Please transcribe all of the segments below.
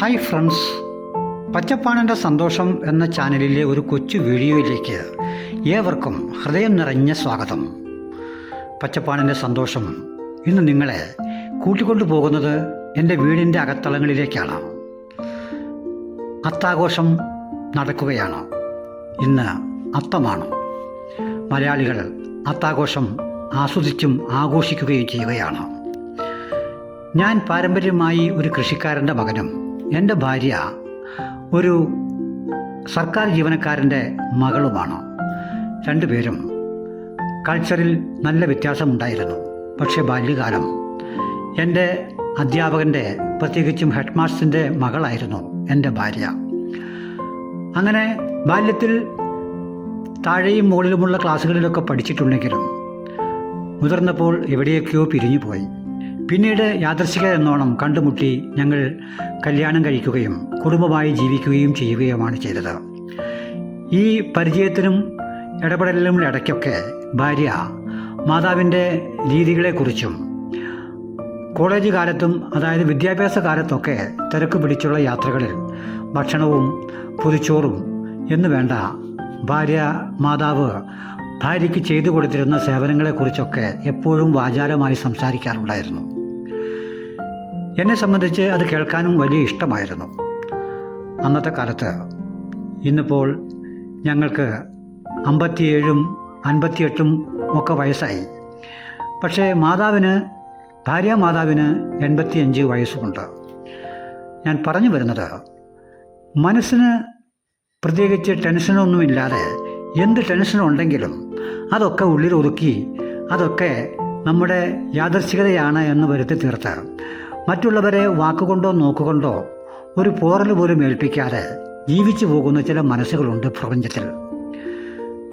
Hi friends പച്ചപ്പാണന്റെ സന്തോഷം എന്ന ചാനലിലെ ഒരു കൊച്ചു വീഡിയോയിലേക്ക് ഏവർക്കും ഹൃദയം നിറഞ്ഞ സ്വാഗതം. പച്ചപ്പാണന്റെ സന്തോഷം ഇന്ന് നിങ്ങളെ കൂട്ടിക്കൊണ്ടു പോകുന്നത് എന്റെ വീടിന്റെ അകത്തളങ്ങളിലേക്കാണ്. അത്താഘോഷം നടക്കുകയാണ്. ഇന്ന് അത്തമാണ്. മലയാളികൾ അത്താഘോഷം ആസ്വദിച്ചും ആഘോഷിക്കുകയും ചെയ്യുകയാണ്. ഞാൻ പാരമ്പര്യമായി ഒരു കൃഷിക്കാരന്റെ മകനും എന്റെ ഭാര്യ ഒരു സർക്കാർ ജീവനക്കാരന്റെ മകളുമാണ്. രണ്ടുപേരും കൾച്ചറിൽ നല്ല വ്യത്യാസമുണ്ടായിരുന്നു. പക്ഷേ ബാല്യകാലം എന്റെ അധ്യാപകന്റെ പ്രത്യേകിച്ചും ഹെഡ് മാസ്റ്ററിന്റെ മകളായിരുന്നു എന്റെ ഭാര്യ. അങ്ങനെ ബാല്യത്തിൽ താഴെയും മുകളിലുമുള്ള ക്ലാസ്സുകളിലൊക്കെ പഠിച്ചിട്ടുണ്ടെങ്കിലും മുതിർന്നപ്പോൾ എവിടെയൊക്കെയോ പിരിഞ്ഞു പോയി പിന്നീട് യാദർശിക എന്നോണം കണ്ടുമുട്ടി ഞങ്ങൾ കല്യാണം കഴിക്കുകയും കുടുംബമായി ജീവിക്കുകയും ചെയ്യുകയുമാണ് ചെയ്തത്. ഈ പരിചയത്തിനും ഇടപെടലിനും ഇടയ്ക്കൊക്കെ ഭാര്യ മാതാവിന്റെ രീതികളെക്കുറിച്ചും കോളേജ് കാലത്തും അതായത് വിദ്യാഭ്യാസ കാലത്തൊക്കെ തിരക്ക് പിടിച്ചുള്ള യാത്രകളിൽ ഭക്ഷണവും പുതുച്ചോറും എന്ന് വേണ്ട ഭാര്യ മാതാവ് ഭാര്യയ്ക്ക് ചെയ്തു കൊടുത്തിരുന്ന സേവനങ്ങളെക്കുറിച്ചൊക്കെ എപ്പോഴും വാചാരമായി സംസാരിക്കാറുണ്ടായിരുന്നു. എന്നെ സംബന്ധിച്ച് അത് കേൾക്കാനും വലിയ ഇഷ്ടമായിരുന്നു. അന്നത്തെ കാലത്ത് ഇന്നിപ്പോൾ ഞങ്ങൾക്ക് അമ്പത്തിയേഴും അൻപത്തിയെട്ടും ഒക്കെ വയസ്സായി. പക്ഷേ മാതാവിന് ഭാര്യ മാതാവിന് എൺപത്തിയഞ്ച് വയസ്സുമുണ്ട്. ഞാൻ പറഞ്ഞു വരുന്നത് മനസ്സിന് പ്രത്യേകിച്ച് ടെൻഷനൊന്നുമില്ലാതെ എന്ത് ടെൻഷനുണ്ടെങ്കിലും അതൊക്കെ ഉള്ളിൽ ഒതുക്കി അതൊക്കെ നമ്മുടെ യാദർശികതയാണ് എന്ന് വരുത്തി തീർത്ത് മറ്റുള്ളവരെ വാക്കുകൊണ്ടോ നോക്കുകൊണ്ടോ ഒരു പോറൽ പോലും ഏൽപ്പിക്കാതെ ജീവിച്ചു പോകുന്ന ചില മനസ്സുകളുണ്ട് പ്രപഞ്ചത്തിൽ.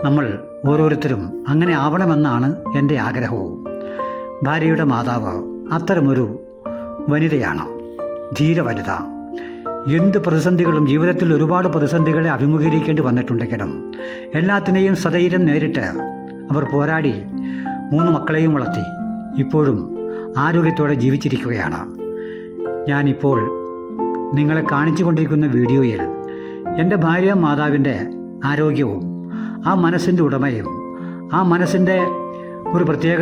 നമ്മൾ ഓരോരുത്തരും അങ്ങനെ ആവണമെന്നാണ് എന്റെ ആഗ്രഹവും. ഭാര്യയുടെ മാതാവ് അത്തരമൊരു വനിതയാണ്. ധീര വനിത. എന്ത് പ്രതിസന്ധികളും ജീവിതത്തിൽ ഒരുപാട് പ്രതിസന്ധികളെ അഭിമുഖീകരിക്കേണ്ടി വന്നിട്ടുണ്ടെങ്കിലും എല്ലാത്തിനെയും സധൈര്യം നേരിട്ട് അവർ പോരാടി മൂന്ന് മക്കളെയും വളർത്തി ഇപ്പോഴും ആരോഗ്യത്തോടെ ജീവിച്ചിരിക്കുകയാണ്. ഞാനിപ്പോൾ നിങ്ങളെ കാണിച്ചു കൊണ്ടിരിക്കുന്ന വീഡിയോയിൽ എന്റെ ഭാര്യ മാതാവിന്റെ ആരോഗ്യവും ആ മനസ്സിന്റെ ഉടമയും ആ മനസ്സിന്റെ ഒരു പ്രത്യേക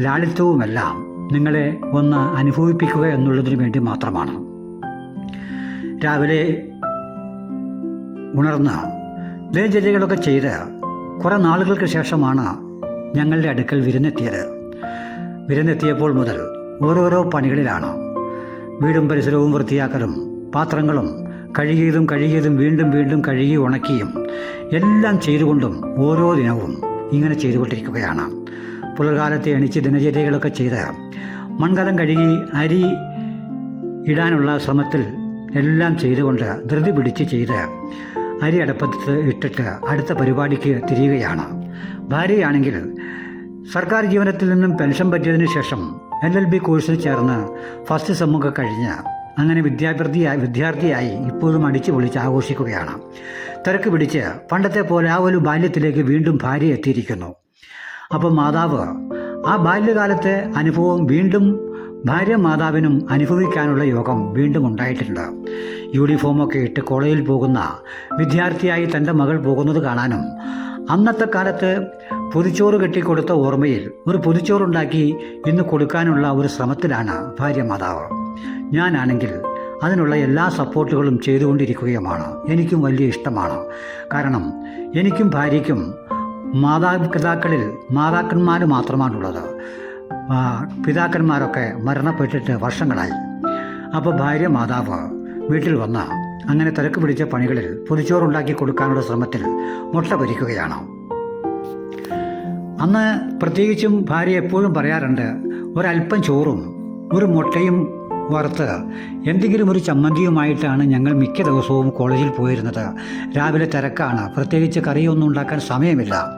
ലാളിത്യവുമെല്ലാം നിങ്ങളെ ഒന്ന് അനുഭവിപ്പിക്കുക എന്നുള്ളതിനു വേണ്ടി മാത്രമാണ്. രാവിലെ ഉണർന്ന് ദിനചര്യകളൊക്കെ ചെയ്ത് കുറേ നാളുകൾക്ക് ശേഷമാണ് ഞങ്ങളുടെ അടുക്കൽ വിരുന്നെത്തിയത്. വിരുന്നെത്തിയപ്പോൾ മുതൽ ഓരോരോ പണികളിലാണ് വീടും പരിസരവും വൃത്തിയാക്കലും പാത്രങ്ങളും കഴുകിയതും കഴുകിയതും വീണ്ടും വീണ്ടും കഴുകി ഉണക്കിയും എല്ലാം ചെയ്തുകൊണ്ടും ഓരോ ദിനവും ഇങ്ങനെ ചെയ്തുകൊണ്ടിരിക്കുകയാണ്. പുലർകാലത്തെ എണിച്ച് ദിനചര്യകളൊക്കെ ചെയ്ത് മൺകലം കഴുകി അരി ഇടാനുള്ള ശ്രമത്തിൽ എല്ലാം ചെയ്തുകൊണ്ട് ധൃതി പിടിച്ച് ചെയ്ത് അരി അടപ്പത്ത് ഇട്ടിട്ട് അടുത്ത പരിപാടിക്ക് തിരിയുകയാണ്. ഭാര്യയാണെങ്കിൽ സർക്കാർ ജീവനത്തിൽ നിന്നും പെൻഷൻ പറ്റിയതിനു ശേഷം എൽ എൽ ബി കോഴ്സിൽ ചേർന്ന് ഫസ്റ്റ് സെമ്മൊക്കെ കഴിഞ്ഞ് അങ്ങനെ വിദ്യാർത്ഥിയായി വിദ്യാർത്ഥിയായി ഇപ്പോഴും അടിച്ചു പൊളിച്ച് ആഘോഷിക്കുകയാണ്. തിരക്ക് പിടിച്ച് പണ്ടത്തെ പോലെ ആ ഒരു ബാല്യത്തിലേക്ക് വീണ്ടും ഭാര്യ എത്തിയിരിക്കുന്നു. അപ്പം മാതാവ് ആ ബാല്യകാലത്തെ അനുഭവം വീണ്ടും ഭാര്യ മാതാവിനും അനുഭവിക്കാനുള്ള യോഗം വീണ്ടും ഉണ്ടായിട്ടുണ്ട്. യൂണിഫോമൊക്കെ ഇട്ട് കോളേജിൽ പോകുന്ന വിദ്യാർത്ഥിയായി തന്റെ മകൾ പോകുന്നത് കാണാനും അന്നത്തെ കാലത്ത് പൊതിച്ചോറ് കെട്ടിക്കൊടുത്ത ഓർമ്മയിൽ ഒരു പൊതിച്ചോറുണ്ടാക്കി ഇന്ന് കൊടുക്കാനുള്ള ഒരു ശ്രമത്തിലാണ് ഭാര്യ മാതാവ് ഞാനാണെങ്കിൽ അതിനുള്ള എല്ലാ സപ്പോർട്ടുകളും ചെയ്തുകൊണ്ടിരിക്കുകയുമാണ്. എനിക്കും വലിയ ഇഷ്ടമാണ്. കാരണം എനിക്കും ഭാര്യയ്ക്കും മാതാപിതാക്കളിൽ മാതാക്കന്മാർ മാത്രമാണുള്ളത്. പിതാക്കന്മാരൊക്കെ മരണപ്പെട്ടിട്ട് വർഷങ്ങളായി. അപ്പോൾ ഭാര്യ മാതാവ് വീട്ടിൽ വന്ന അങ്ങനെ തിരക്ക് പിടിച്ച പണികളിൽ പൊതിച്ചോറുണ്ടാക്കി കൊടുക്കാനുള്ള ശ്രമത്തിൽ മുട്ട പൊരിക്കുകയാണ്. അന്ന് പ്രത്യേകിച്ചും ഭാര്യ എപ്പോഴും പറയാറുണ്ട് ഒരല്പം ചോറും ഒരു മുട്ടയും വറുത്ത് എന്തെങ്കിലും ഒരു ചമ്മന്തിയുമായിട്ടാണ് ഞങ്ങൾ മിക്ക ദിവസവും കോളേജിൽ പോയിരുന്നത്. രാവിലെ തിരക്കാണ്. പ്രത്യേകിച്ച് കറിയൊന്നും ഉണ്ടാക്കാൻ സമയമില്ല.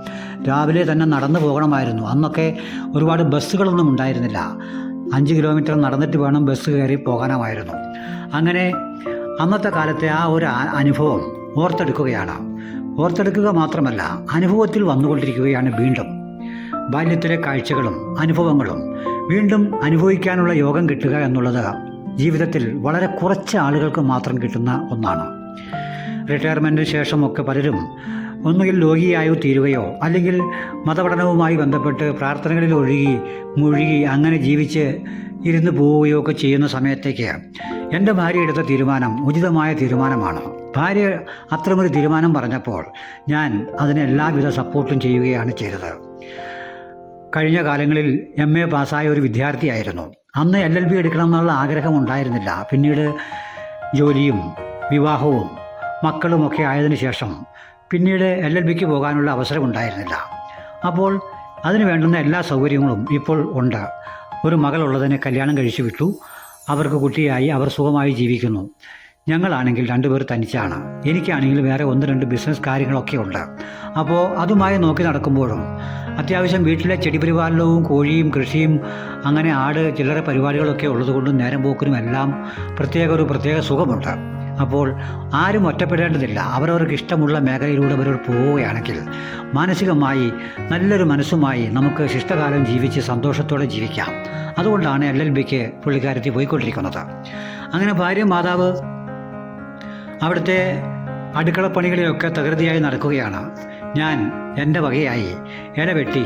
രാവിലെ തന്നെ നടന്നു പോകണമായിരുന്നു. അന്നൊക്കെ ഒരുപാട് ബസ്സുകളൊന്നും ഉണ്ടായിരുന്നില്ല. അഞ്ച് കിലോമീറ്റർ നടന്നിട്ട് വേണം ബസ് കയറി പോകാനുമായിരുന്നു. അങ്ങനെ അന്നത്തെ കാലത്തെ ആ ഒരു അനുഭവം ഓർത്തെടുക്കുകയാണ്. ഓർത്തെടുക്കുക മാത്രമല്ല അനുഭവത്തിൽ വന്നുകൊണ്ടിരിക്കുകയാണ് വീണ്ടും. ബാല്യത്തിലെ കാഴ്ചകളും അനുഭവങ്ങളും വീണ്ടും അനുഭവിക്കാനുള്ള യോഗം കിട്ടുക എന്നുള്ളത് ജീവിതത്തിൽ വളരെ കുറച്ച് ആളുകൾക്ക് മാത്രം കിട്ടുന്ന ഒന്നാണ്. റിട്ടയർമെന്റിന് ശേഷമൊക്കെ പലരും ഒന്നുകിൽ രോഗിയായോ തീരുകയോ അല്ലെങ്കിൽ മതപഠനവുമായി ബന്ധപ്പെട്ട് പ്രാർത്ഥനകളിൽ ഒഴുകി മുഴുകി അങ്ങനെ ജീവിച്ച് ഇരുന്ന് പോവുകയോ ഒക്കെ ചെയ്യുന്ന സമയത്തേക്ക് എന്റെ ഭാര്യ എടുത്ത തീരുമാനം ഉചിതമായ തീരുമാനമാണ്. ഭാര്യ അത്തരമൊരു തീരുമാനം പറഞ്ഞപ്പോൾ ഞാൻ അതിനെല്ലാവിധ സപ്പോർട്ടും ചെയ്യുകയാണ് ചെയ്തത്. കഴിഞ്ഞ കാലങ്ങളിൽ എം എ പാസ്സായ ഒരു വിദ്യാർത്ഥിയായിരുന്നു. അന്ന് എൽ എൽ ബി എടുക്കണം എന്നുള്ള ആഗ്രഹം ഉണ്ടായിരുന്നില്ല പിന്നീട് ജോലിയും വിവാഹവും മക്കളുമൊക്കെ ആയതിനു ശേഷം പിന്നീട് എൽ എൽ ബിക്ക് പോകാനുള്ള അവസരം ഉണ്ടായിരുന്നില്ല അപ്പോൾ അതിന് വേണ്ടുന്ന എല്ലാ സൗകര്യങ്ങളും ഇപ്പോൾ ഉണ്ട്. ഒരു മകളുള്ളതിനെ കല്യാണം കഴിച്ചു വിട്ടു അവർക്ക് കുട്ടിയായി അവർ സുഖമായി ജീവിക്കുന്നു. ഞങ്ങളാണെങ്കിൽ രണ്ടുപേർ തനിച്ചാണ്. എനിക്കാണെങ്കിൽ വേറെ ഒന്ന് രണ്ട് ബിസിനസ് കാര്യങ്ങളൊക്കെ ഉണ്ട്. അപ്പോൾ അതുമായി നോക്കി നടക്കുമ്പോഴും അത്യാവശ്യം വീട്ടിലെ ചെടി പരിപാലനവും കോഴിയും കൃഷിയും അങ്ങനെ ആട് ചില്ലറ പരിപാടികളൊക്കെ ഉള്ളതുകൊണ്ടും നേരം പോക്കിനും എല്ലാം പ്രത്യേക ഒരു പ്രത്യേക സുഖമുണ്ട്. അപ്പോൾ ആരും ഒറ്റപ്പെടേണ്ടതില്ല. അവരവർക്ക് ഇഷ്ടമുള്ള മേഖലയിലൂടെ അവരവർ പോവുകയാണെങ്കിൽ മാനസികമായി നല്ലൊരു മനസ്സുമായി നമുക്ക് ശിഷ്ടകാലം ജീവിച്ച് സന്തോഷത്തോടെ ജീവിക്കാം. അതുകൊണ്ടാണ് എൽ എൽ ബിക്ക് പുള്ളിക്കാരത്തി പോയിക്കൊണ്ടിരിക്കുന്നത്. അങ്ങനെ ഭാര്യ മാതാവ് അവിടുത്തെ അടുക്കളപ്പണികളിലൊക്കെ തകൃതിയായി നടക്കുകയാണ്. ഞാൻ എന്റെ വകയായി ഇലവെട്ടി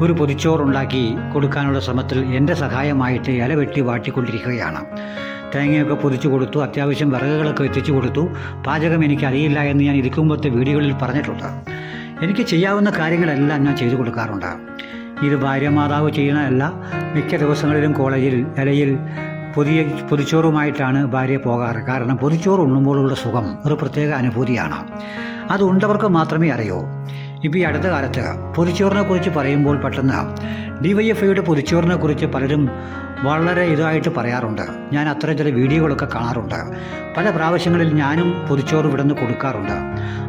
ഒരു പൊതിച്ചോറുണ്ടാക്കി കൊടുക്കാനുള്ള ശ്രമത്തിൽ എന്റെ സഹായമായിട്ട് ഇലവെട്ടി വാട്ടിക്കൊണ്ടിരിക്കുകയാണ്. തേങ്ങയൊക്കെ പൊതിച്ചു കൊടുത്തു അത്യാവശ്യം വിറകുകളൊക്കെ എത്തിച്ചു കൊടുത്തു. പാചകം എനിക്ക് അറിയില്ല എന്ന് ഞാൻ ഇരിക്കുമ്പോഴത്തെ വീഡിയോകളിൽ പറഞ്ഞിട്ടുണ്ട്. എനിക്ക് ചെയ്യാവുന്ന കാര്യങ്ങളെല്ലാം ഞാൻ ചെയ്തു കൊടുക്കാറുണ്ട്. ഇത് ഭാര്യ മാതാവ് ചെയ്യണമല്ല മിക്ക ദിവസങ്ങളിലും കോളേജിൽ ഇലയിൽ പുതിയ പൊതിച്ചോറുമായിട്ടാണ് ഭാര്യ പോകാറ്. കാരണം പൊതിച്ചോറ് ഉണ്ണുമ്പോഴുള്ള സുഖം ഒരു പ്രത്യേക അനുഭൂതിയാണ്. അത് ഉണ്ടവർക്ക് മാത്രമേ അറിയൂ. ഇപ്പോൾ ഈ അടുത്ത കാലത്ത് പൊതിച്ചോറിനെ കുറിച്ച് പറയുമ്പോൾ പെട്ടെന്ന് ഡി വൈ എഫ് ഐയുടെ കുറിച്ച് പലരും വളരെ ഇതായിട്ട് പറയാറുണ്ട്. ഞാൻ അത്തരം ചില വീഡിയോകളൊക്കെ കാണാറുണ്ട്. പല പ്രാവശ്യങ്ങളിൽ ഞാനും പൊതിച്ചോറ് ഇവിടുന്ന് കൊടുക്കാറുണ്ട്.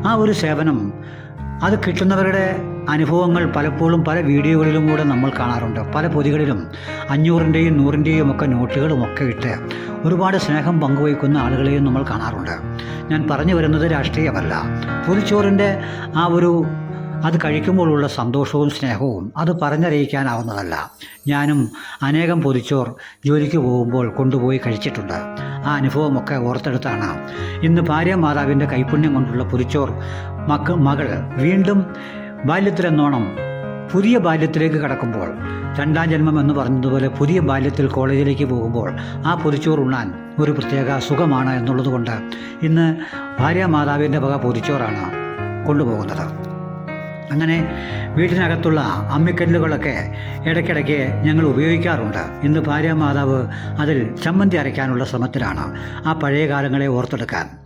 ആ ഒരു സേവനം അത് കിട്ടുന്നവരുടെ അനുഭവങ്ങൾ പലപ്പോഴും പല വീഡിയോകളിലും കൂടെ നമ്മൾ കാണാറുണ്ട്. പല പൊതികളിലും അഞ്ഞൂറിന്റെയും നൂറിന്റെയും ഒക്കെ നോട്ടുകളും ഒക്കെ ഇട്ട് ഒരുപാട് സ്നേഹം പങ്കുവയ്ക്കുന്ന ആളുകളെയും നമ്മൾ കാണാറുണ്ട്. ഞാൻ പറഞ്ഞു വരുന്നത് രാഷ്ട്രീയമല്ല. പൊതിച്ചോറിന്റെ ആ ഒരു അത് കഴിക്കുമ്പോഴുള്ള സന്തോഷവും സ്നേഹവും അത് പറഞ്ഞറിയിക്കാനാവുന്നതല്ല. ഞാനും അനേകം പൊതിച്ചോർ ജോലിക്ക് പോകുമ്പോൾ കൊണ്ടുപോയി കഴിച്ചിട്ടുണ്ട്. ആ അനുഭവമൊക്കെ ഓർത്തെടുത്താണ്. ഇന്ന് ഭാര്യ മാതാവിന്റെ കൈപ്പുണ്യം കൊണ്ടുള്ള പൊതിച്ചോർ മക്ക മകൾ വീണ്ടും ബാല്യത്തിലെന്നോണം പുതിയ ബാല്യത്തിലേക്ക് കടക്കുമ്പോൾ രണ്ടാം ജന്മം എന്ന് പറഞ്ഞതുപോലെ പുതിയ ബാല്യത്തിൽ കോളേജിലേക്ക് പോകുമ്പോൾ ആ പൊതിച്ചോറ് ഉണ്ണാൻ ഒരു പ്രത്യേക സുഖമാണ് എന്നുള്ളതുകൊണ്ട് ഇന്ന് ഭാര്യ മാതാവിന്റെ വക പൊതിച്ചോറാണ് കൊണ്ടുപോകുന്നത്. അങ്ങനെ വീട്ടിനകത്തുള്ള അമ്മിക്കല്ലുകളൊക്കെ ഇടയ്ക്കിടയ്ക്ക് ഞങ്ങൾ ഉപയോഗിക്കാറുണ്ട്. ഇന്ന് ഭാര്യ മാതാവ് അതിൽ ചമ്മന്തി അരയ്ക്കാനുള്ള ശ്രമത്തിലാണ് ആ പഴയ കാലങ്ങളെ ഓർത്തെടുക്കാൻ.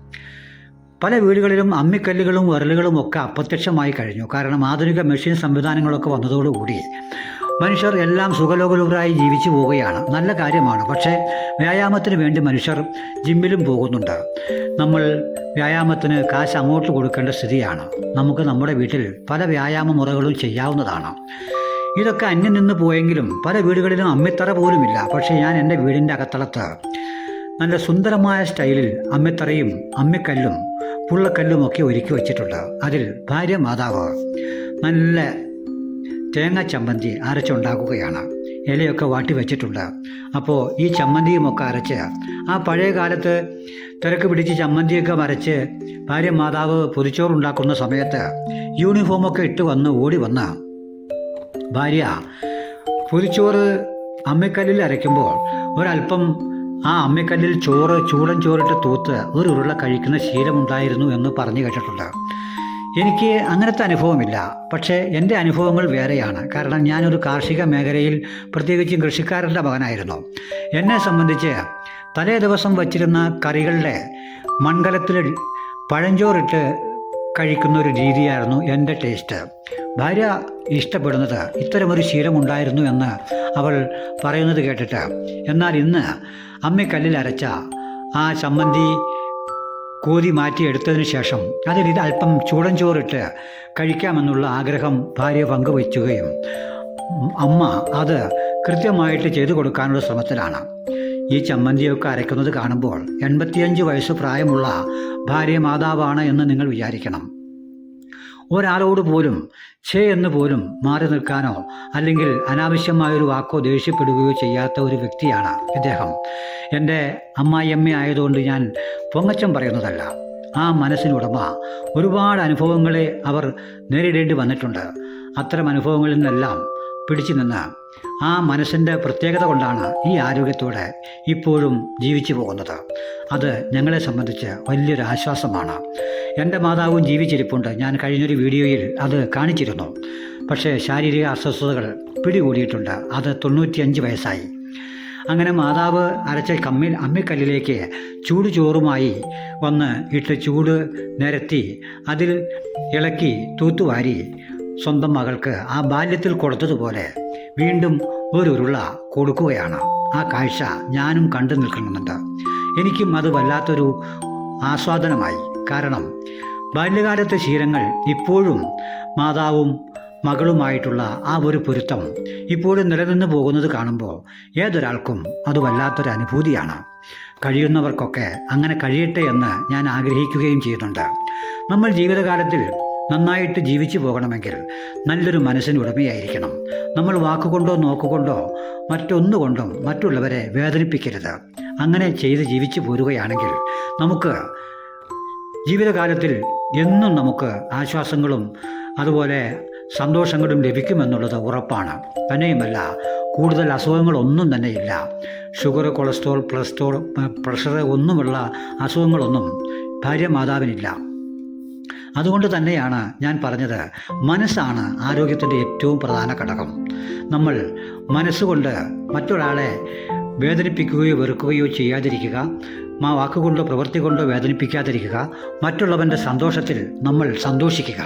പല വീടുകളിലും അമ്മിക്കല്ലുകളും വിരലുകളും ഒക്കെ അപ്രത്യക്ഷമായി കഴിഞ്ഞു. കാരണം ആധുനിക മെഷീൻ സംവിധാനങ്ങളൊക്കെ വന്നതോടുകൂടി മനുഷ്യർ എല്ലാം സുഖലോകലൂറായി ജീവിച്ചു പോവുകയാണ്. നല്ല കാര്യമാണ്. പക്ഷേ വ്യായാമത്തിന് വേണ്ടി മനുഷ്യർ ജിമ്മിലും പോകുന്നുണ്ട്. നമ്മൾ വ്യായാമത്തിന് കാശ് അങ്ങോട്ട് കൊടുക്കേണ്ട സ്ഥിതിയാണ്. നമുക്ക് നമ്മുടെ വീട്ടിൽ പല വ്യായാമ മുറകളും ചെയ്യാവുന്നതാണ്. ഇതൊക്കെ അന്യം നിന്ന് പോയെങ്കിലും പല വീടുകളിലും അമ്മിത്തറ പോലുമില്ല. പക്ഷേ ഞാൻ എന്റെ വീടിന്റെ അകത്തളത്ത് നല്ല സുന്ദരമായ സ്റ്റൈലിൽ അമ്മിത്തറയും അമ്മിക്കല്ലും പുള്ളക്കല്ലും ഒക്കെ ഒരുക്കി വച്ചിട്ടുണ്ട്. അതിൽ ഭാര്യ മാതാവ് നല്ല തേങ്ങ ചമ്മന്തി അരച്ചുണ്ടാക്കുകയാണ്. ഇലയൊക്കെ വാട്ടി വെച്ചിട്ടുണ്ട്. അപ്പോൾ ഈ ചമ്മന്തിയുമൊക്കെ അരച്ച് ആ പഴയ കാലത്ത് തിരക്ക് പിടിച്ച് ചമ്മന്തിയൊക്കെ വരച്ച് ഭാര്യ മാതാവ് പൊതിച്ചോറുണ്ടാക്കുന്ന സമയത്ത് യൂണിഫോമൊക്കെ ഇട്ട് വന്ന് ഓടി വന്ന് ഭാര്യ പൊതിച്ചോറ് അമ്മിക്കല്ലിൽ അരയ്ക്കുമ്പോൾ ഒരല്പം ആ അമ്മിക്കല്ലിൽ ചോറ് ചൂടൻ ചോറിട്ട് തൂത്ത് ഒരു ഉരുള കഴിക്കുന്ന ശീലമുണ്ടായിരുന്നു എന്ന് പറഞ്ഞു കേട്ടിട്ടുണ്ട്. എനിക്ക് അങ്ങനത്തെ അനുഭവമില്ല. പക്ഷേ എന്റെ അനുഭവങ്ങൾ വേറെയാണ്. കാരണം ഞാനൊരു കാർഷിക മേഖലയിൽ പ്രത്യേകിച്ചും കൃഷിക്കാരന്റെ മകനായിരുന്നു. എന്നെ സംബന്ധിച്ച് തലേ ദിവസം വച്ചിരുന്ന കറികളുടെ മൺകലത്തിൽ പഴഞ്ചോറിട്ട് കഴിക്കുന്ന ഒരു രീതിയായിരുന്നു എന്റെ ടേസ്റ്റ്. ഭാര്യ ഇഷ്ടപ്പെടുന്നത് ഇത്തരമൊരു ശീലമുണ്ടായിരുന്നു എന്ന് അവൾ പറയുന്നത് കേട്ടിട്ട്. എന്നാൽ ഇന്ന് അമ്മിക്കല്ലിൽ അരച്ച ആ ചമ്മന്തി കോതി മാറ്റിയെടുത്തതിന് ശേഷം അതിൽ ഇത് അല്പം ചൂടൻ ചോറിട്ട് കഴിക്കാമെന്നുള്ള ആഗ്രഹം ഭാര്യ പങ്കുവയ്ക്കുകയും അമ്മ അത് കൃത്യമായിട്ട് ചെയ്തു കൊടുക്കാനുള്ള ശ്രമത്തിലാണ്. ഈ ചമ്മന്തിയൊക്കെ അരയ്ക്കുന്നത് കാണുമ്പോൾ എൺപത്തിയഞ്ച് വയസ്സ് പ്രായമുള്ള ഭാര്യ മാതാവാണ് എന്ന് നിങ്ങൾ വിചാരിക്കണം. ഒരാളോട് പോലും ഛേ എന്ന് പോലും മാറി നിൽക്കാനോ അല്ലെങ്കിൽ അനാവശ്യമായൊരു വാക്കോ ദേഷ്യപ്പെടുകയോ ചെയ്യാത്ത ഒരു വ്യക്തിയാണ് ഇദ്ദേഹം. എന്റെ അമ്മായിയമ്മ ആയതുകൊണ്ട് ഞാൻ പൊങ്ങച്ചം പറയുന്നതല്ല. ആ മനസ്സിനുടമ ഒരുപാട് അനുഭവങ്ങളെ അവർ നേരിടേണ്ടി വന്നിട്ടുണ്ട്. അത്തരം അനുഭവങ്ങളിൽ നിന്നെല്ലാം പിടിച്ചു നിന്ന് ആ മനസ്സിന്റെ പ്രത്യേകത കൊണ്ടാണ് ഈ ആരോഗ്യത്തോടെ ഇപ്പോഴും ജീവിച്ചു പോകുന്നത്. അത് ഞങ്ങളെ സംബന്ധിച്ച് വലിയൊരു ആശ്വാസമാണ്. എന്റെ മാതാവും ജീവിച്ചിരിപ്പുണ്ട്. ഞാൻ കഴിഞ്ഞൊരു വീഡിയോയിൽ അത് കാണിച്ചിരുന്നു. പക്ഷേ ശാരീരിക അസ്വസ്ഥതകൾ പിടികൂടിയിട്ടുണ്ട്. അത് തൊണ്ണൂറ്റിയഞ്ച് വയസ്സായി. അങ്ങനെ മാതാവ് അരച്ച കമ്മിൽ അമ്മിക്കല്ലിലേക്ക് ചൂട് ചോറുമായി വന്ന് ഇട്ട് ചൂട് നിരത്തി അതിൽ ഇളക്കി തൂത്തുവാരി സ്വന്തം മകൾക്ക് ആ ബാല്യത്തിൽ കൊടുത്തതുപോലെ വീണ്ടും ഒരു ഉരുള കൊടുക്കുകയാണ്. ആ കാഴ്ച ഞാനും കണ്ടു നിൽക്കുന്നുണ്ട് എനിക്കും അത് വല്ലാത്തൊരു ആസ്വാദനമായി. കാരണം ബാല്യകാലത്തെ ശീലങ്ങൾ ഇപ്പോഴും മാതാവും മകളുമായിട്ടുള്ള ആ ഒരു പൊരുത്തം ഇപ്പോഴും നിലനിന്ന് പോകുന്നത് കാണുമ്പോൾ ഏതൊരാൾക്കും അത് വല്ലാത്തൊരു അനുഭൂതിയാണ്. കഴിയുന്നവർക്കൊക്കെ അങ്ങനെ കഴിയട്ടെ എന്ന് ഞാൻ ആഗ്രഹിക്കുകയും ചെയ്യുന്നുണ്ട്. നമ്മൾ ജീവിതകാലത്തിൽ നന്നായിട്ട് ജീവിച്ചു പോകണമെങ്കിൽ നല്ലൊരു മനസ്സിന് ഉടമയായിരിക്കണം. നമ്മൾ വാക്കുകൊണ്ടോ നോക്കുകൊണ്ടോ മറ്റൊന്നുകൊണ്ടും മറ്റുള്ളവരെ വേദനിപ്പിക്കരുത്. അങ്ങനെ ചെയ്ത് ജീവിച്ചു പോരുകയാണെങ്കിൽ നമുക്ക് ജീവിതകാലത്തിൽ എന്നും നമുക്ക് ആശ്വാസങ്ങളും അതുപോലെ സന്തോഷങ്ങളും ലഭിക്കുമെന്നുള്ളത് ഉറപ്പാണ്. തന്നെയുമല്ല കൂടുതൽ അസുഖങ്ങളൊന്നും തന്നെയില്ല. ഷുഗർ കൊളസ്ട്രോൾ പ്ലസ്ട്രോൾ പ്രഷർ ഒന്നുമുള്ള അസുഖങ്ങളൊന്നും ഭാര്യ മാതാവിനില്ല. അതുകൊണ്ട് തന്നെയാണ് ഞാൻ പറഞ്ഞത് മനസ്സാണ് ആരോഗ്യത്തിന്റെ ഏറ്റവും പ്രധാന ഘടകം. നമ്മൾ മനസ്സുകൊണ്ട് മറ്റൊരാളെ വേദനിപ്പിക്കുകയോ വെറുക്കുകയോ ചെയ്യാതിരിക്കുക മാ വാക്കുകൊണ്ടോ പ്രവൃത്തി കൊണ്ടോ വേദനിപ്പിക്കാതിരിക്കുക. മറ്റുള്ളവന്റെ സന്തോഷത്തിൽ നമ്മൾ സന്തോഷിക്കുക.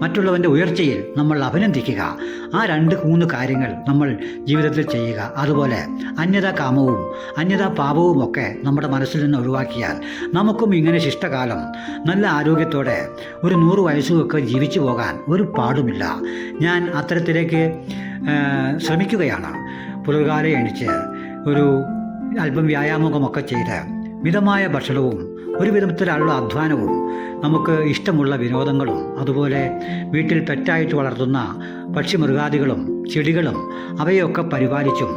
മറ്റുള്ളവന്റെ ഉയർച്ചയിൽ നമ്മൾ അഭിനന്ദിക്കുക. ആ രണ്ട് മൂന്ന് കാര്യങ്ങൾ നമ്മൾ ജീവിതത്തിൽ ചെയ്യുക. അതുപോലെ അന്യതാ കാമവും അന്യതാ പാപവും ഒക്കെ നമ്മുടെ മനസ്സിൽ നിന്ന് ഒഴിവാക്കിയാൽ നമുക്കും ഇങ്ങനെ ശിഷ്ടകാലം നല്ല ആരോഗ്യത്തോടെ ഒരു നൂറ് വയസ്സുമൊക്കെ ജീവിച്ചു പോകാൻ ഒരു പാടുമില്ല. ഞാൻ അത്തരത്തിലേക്ക് ശ്രമിക്കുകയാണ്. പുലർകാലം എണിച്ച് ഒരു അല്പം വ്യായാമമൊക്കെ ചെയ്ത് മിതമായ ഭക്ഷണവും ഒരു വിധത്തിലുള്ള അധ്വാനവും നമുക്ക് ഇഷ്ടമുള്ള വിനോദങ്ങളും അതുപോലെ വീട്ടിൽ പെറ്റായിട്ട് വളർത്തുന്ന പക്ഷിമൃഗാദികളും ചെടികളും അവയൊക്കെ പരിപാലിച്ചും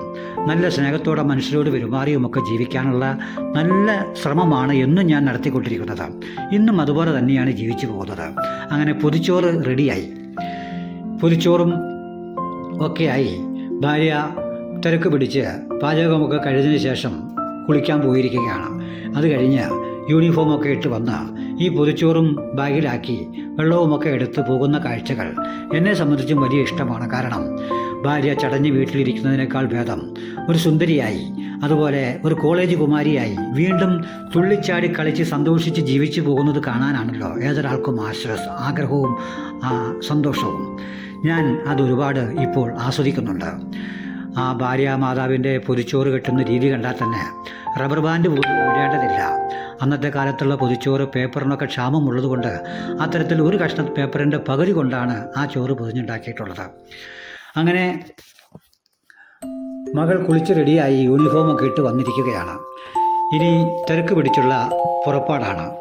നല്ല സ്നേഹത്തോടെ മനുഷ്യരോട് പെരുമാറിയുമൊക്കെ ജീവിക്കാനുള്ള നല്ല ശ്രമമാണ് എന്നും ഞാൻ നടത്തിക്കൊണ്ടിരിക്കുന്നത്. ഇന്നും അതുപോലെ തന്നെയാണ് ജീവിച്ചു പോകുന്നത്. അങ്ങനെ പൊതിച്ചോറ് റെഡിയായി. പൊതിച്ചോറും ഒക്കെയായി. ഭാര്യ തിരക്ക് പിടിച്ച് പാചകമൊക്കെ കഴിഞ്ഞതിന് ശേഷം കുളിക്കാൻ പോയിരിക്കുകയാണ്. അത് കഴിഞ്ഞ് യൂണിഫോമൊക്കെ ഇട്ട് വന്ന് ഈ പൊതിച്ചോറും ബാഗിലാക്കി വെള്ളവുമൊക്കെ എടുത്ത് പോകുന്ന കാഴ്ചകൾ എന്നെ സംബന്ധിച്ചും വലിയ ഇഷ്ടമാണ്. കാരണം ഭാര്യ ചടഞ്ഞ് വീട്ടിലിരിക്കുന്നതിനേക്കാൾ ഭേദം. ഒരു സുന്ദരിയായി അതുപോലെ ഒരു കോളേജ് കുമാരിയായി വീണ്ടും തുള്ളിച്ചാടി കളിച്ച് സന്തോഷിച്ച് ജീവിച്ചു പോകുന്നത് കാണാനാണല്ലോ ഏതൊരാൾക്കും ആശ്വാസം ആഗ്രഹവും സന്തോഷവും. ഞാൻ അതൊരുപാട് ഇപ്പോൾ ആസ്വദിക്കുന്നുണ്ട്. ആ ഭാര്യ മാതാവിന്റെ പൊതിച്ചോറ് കെട്ടുന്ന രീതി കണ്ടാൽ തന്നെ റബ്ബർ ബാൻഡ് പോലും അന്നത്തെ കാലത്തുള്ള പൊതിച്ചോറ് പേപ്പറിനൊക്കെ ക്ഷാമമുള്ളതുകൊണ്ട് അത്തരത്തിൽ ഒരു കഷ്ണം പേപ്പറിന്റെ പകുതി കൊണ്ടാണ് ആ ചോറ് പൊതിഞ്ഞുണ്ടാക്കിയിട്ടുള്ളത്. അങ്ങനെ മകൾ കുളിച്ച് റെഡിയായി യൂണിഫോമൊക്കെ ഇട്ട് വന്നിരിക്കുകയാണ്. ഇനി തിരക്ക് പിടിച്ചുള്ള പുറപ്പാടാണ്.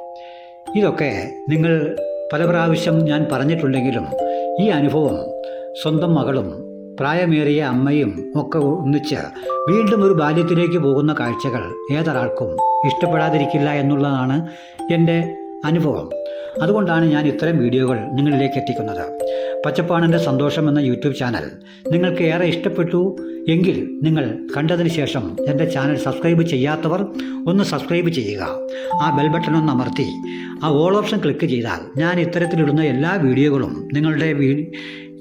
ഇതൊക്കെ നിങ്ങൾ പല പ്രാവശ്യം ഞാൻ പറഞ്ഞിട്ടുണ്ടെങ്കിലും ഈ അനുഭവം സ്വന്തം മകളും പ്രായമേറിയ അമ്മയും ഒക്കെ ഒന്നിച്ച് വീണ്ടും ഒരു ബാല്യത്തിലേക്ക് പോകുന്ന കാഴ്ചകൾ ഏതൊരാൾക്കും ഇഷ്ടപ്പെടാതിരിക്കില്ല എന്നുള്ളതാണ് എന്റെ അനുഭവം. അതുകൊണ്ടാണ് ഞാൻ ഇത്തരം വീഡിയോകൾ നിങ്ങളിലേക്ക് എത്തിക്കുന്നത്. പച്ചപ്പാണന്റെ സന്തോഷം എന്ന യൂട്യൂബ് ചാനൽ. നിങ്ങൾക്ക് ഏറെ ഇഷ്ടപ്പെട്ടു എങ്കിൽ നിങ്ങൾ കണ്ടതിന് ശേഷം എന്റെ ചാനൽ സബ്സ്ക്രൈബ് ചെയ്യാത്തവർ ഒന്ന് സബ്സ്ക്രൈബ് ചെയ്യുക. ആ ബെൽ ബട്ടൺ ഒന്ന് അമർത്തി ആ ഓൾ ഓപ്ഷൻ ക്ലിക്ക് ചെയ്താൽ ഞാൻ ഇത്തരത്തിലിടുന്ന എല്ലാ വീഡിയോകളും നിങ്ങളുടെ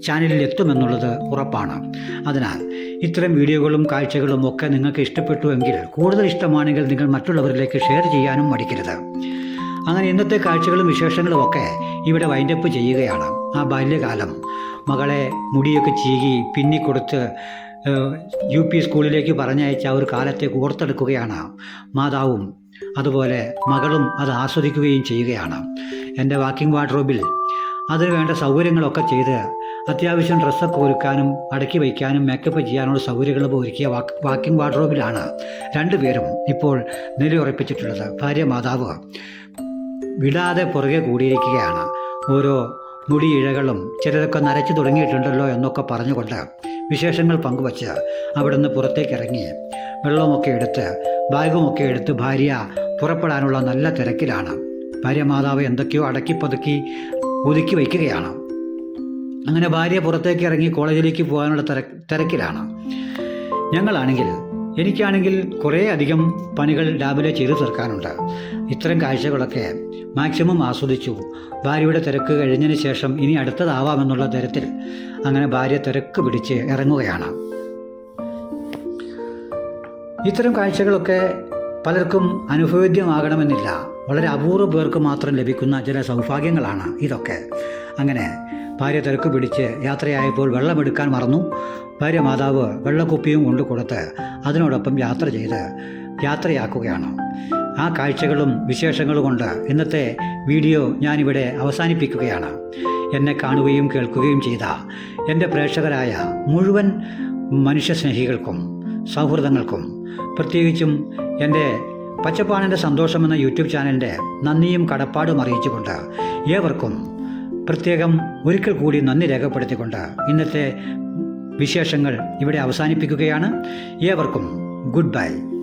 ചാനലിൽ എത്തുമെന്നുള്ളത് ഉറപ്പാണ്. അതിനാൽ ഇത്തരം വീഡിയോകളും കാഴ്ചകളും ഒക്കെ നിങ്ങൾക്ക് ഇഷ്ടപ്പെട്ടു എങ്കിൽ കൂടുതൽ ഇഷ്ടമാണെങ്കിൽ നിങ്ങൾ മറ്റുള്ളവരിലേക്ക് ഷെയർ ചെയ്യാനും മടിക്കരുത്. അങ്ങനെ ഇന്നത്തെ കാഴ്ചകളും വിശേഷങ്ങളും ഒക്കെ ഇവിടെ വൈൻഡപ്പ് ചെയ്യുകയാണ്. ആ ബാല്യകാലം മകളെ മുടിയൊക്കെ ചീകി പിന്നിക്കൊടുത്ത് യു പി സ്കൂളിലേക്ക് പറഞ്ഞയച്ച ഒരു കാലത്തെ ഓർത്തെടുക്കുകയാണ് മാതാവും അതുപോലെ മകളും അത് ആസ്വദിക്കുകയും ചെയ്യുകയാണ്. എന്റെ വാക്കിംഗ് വാർഡ്രോബിൽ അതിന് വേണ്ട സൗകര്യങ്ങളൊക്കെ ചെയ്ത് അത്യാവശ്യം ഡ്രസ്സൊക്കെ ഒരുക്കാനും അടക്കി വയ്ക്കാനും മേക്കപ്പ് ചെയ്യാനുള്ള സൗകര്യങ്ങളും ഒരുക്കിയ വാക്ക് വാക്കിംഗ് വാർഡ്രോബിലാണ് രണ്ടുപേരും ഇപ്പോൾ നിലയുറപ്പിച്ചിട്ടുള്ളത്. ഭാര്യ മാതാവ് വിടാതെ പുറകെ കൂടിയിരിക്കുകയാണ്. ഓരോ മുടി ഇഴകളും ചിലരൊക്കെ നരച്ചു തുടങ്ങിയിട്ടുണ്ടല്ലോ എന്നൊക്കെ പറഞ്ഞുകൊണ്ട് വിശേഷങ്ങൾ പങ്കുവച്ച് അവിടുന്ന് പുറത്തേക്ക് ഇറങ്ങി വെള്ളമൊക്കെ എടുത്ത് ബാഗുമൊക്കെ എടുത്ത് ഭാര്യ പുറപ്പെടാനുള്ള നല്ല തിരക്കിലാണ്. ഭാര്യ മാതാവ് എന്തൊക്കെയോ അടക്കി പതുക്കി ഒതുക്കി വയ്ക്കുകയാണ്. അങ്ങനെ ഭാര്യ പുറത്തേക്ക് ഇറങ്ങി കോളേജിലേക്ക് പോകാനുള്ള തിര തിരക്കിലാണ്. ഞങ്ങളാണെങ്കിൽ എനിക്കാണെങ്കിൽ കുറേ അധികം പണികൾ രാവിലെ ചെയ്തു തീർക്കാനുണ്ട്. ഇത്തരം കാഴ്ചകളൊക്കെ മാക്സിമം ആസ്വദിച്ചു. ഭാര്യയുടെ തിരക്ക് കഴിഞ്ഞതിന് ശേഷം ഇനി അടുത്തതാവാമെന്നുള്ള തരത്തിൽ അങ്ങനെ ഭാര്യ തിരക്ക് പിടിച്ച് ഇറങ്ങുകയാണ്. ഇത്തരം കാഴ്ചകളൊക്കെ പലർക്കും അനുഭവേദ്യമാകണമെന്നില്ല. വളരെ അപൂർവ പേർക്ക് മാത്രം ലഭിക്കുന്ന ചില സൗഭാഗ്യങ്ങളാണ് ഇതൊക്കെ. അങ്ങനെ ഭാര്യ തിരക്ക് പിടിച്ച് യാത്രയായപ്പോൾ വെള്ളമെടുക്കാൻ മറന്നു. ഭാര്യ മാതാവ് വെള്ളക്കുപ്പിയും കൊണ്ട് കൊടുത്ത് അതിനോടൊപ്പം യാത്ര ചെയ്ത് യാത്രയാക്കുകയാണ്. ആ കാഴ്ചകളും വിശേഷങ്ങളും കൊണ്ട് ഇന്നത്തെ വീഡിയോ ഞാനിവിടെ അവസാനിപ്പിക്കുകയാണ്. എന്നെ കാണുകയും കേൾക്കുകയും ചെയ്ത എന്റെ പ്രേക്ഷകരായ മുഴുവൻ മനുഷ്യസ്നേഹികൾക്കും സൗഹൃദങ്ങൾക്കും പ്രത്യേകിച്ചും എന്റെ പച്ചപ്പാണിന്റെ സന്തോഷമെന്ന യൂട്യൂബ് ചാനലിന്റെ നന്ദിയും കടപ്പാടും അറിയിച്ചുകൊണ്ട് ഏവർക്കും പ്രത്യേകം ഒരിക്കൽ കൂടി നന്ദി രേഖപ്പെടുത്തിക്കൊണ്ട് ഇന്നത്തെ വിശേഷങ്ങൾ ഇവിടെ അവസാനിപ്പിക്കുകയാണ്. ഏവർക്കും ഗുഡ് ബൈ.